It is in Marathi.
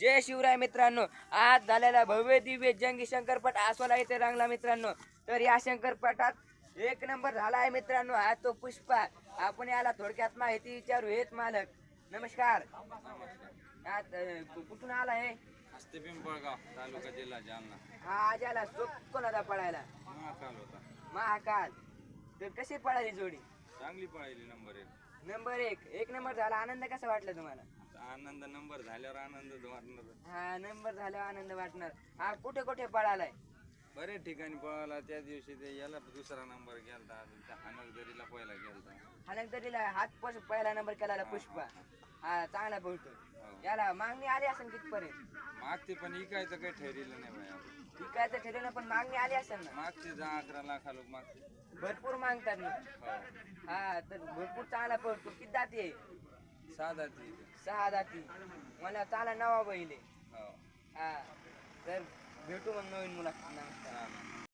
जय शिवराय मित्रांनो. आज झालेला भव्य दिव्य जंगी शंकरपट आसवाला येथे रंगला मित्रांनो. तर या शंकरपटात एक नंबर झाला आहे मित्रांनो. हा तो पुष्पा. आपण याला थोडक्यात माहिती विचारू हेच मालक. नमस्कार. कुठून आला हे हस्ते पिंपळगाव तालुका जिल्हा जालना. हा आज आला सोप कोणाला पळायला? महाकाल होता. महाकाल. तर कशी पळाली जोडी? चांगली पळायली नंबर एक. नंबर एक. एक नंबर झाला. आनंद कसा वाटला तुम्हाला? आनंद नंबर झाल्यावर आनंद वाटणार. हा नंबर झाल्यावर आनंद वाटणार. हा कुठे कुठे पळालाय? बरेच ठिकाणी पळाला. त्या दिवशी ते याला दुसरा नंबर गेलता. त्या हनगदरीला पहिला गेलता. अनंतरीला हात पहिला नंबर केला पुष्पा. हा चांगला बोलतो हो. याला मागणी आली असेल कितपर्यंत? मागते पण इकायचं काही ठरलेलं नाही बाया विकायचं ठरवलं पण मागणी आली असेल ना? मागचे दहा अकरा लाखा लोक मागते भरपूर मागतात ना? हो. हा तर भरपूर चांगला पडतो किती दाती आहे? साधा ती सहा दाती. मला चांगला नवा बैल आहे. हो. हा तर भेटू मग नवीन मुला नमस्कार चालेल.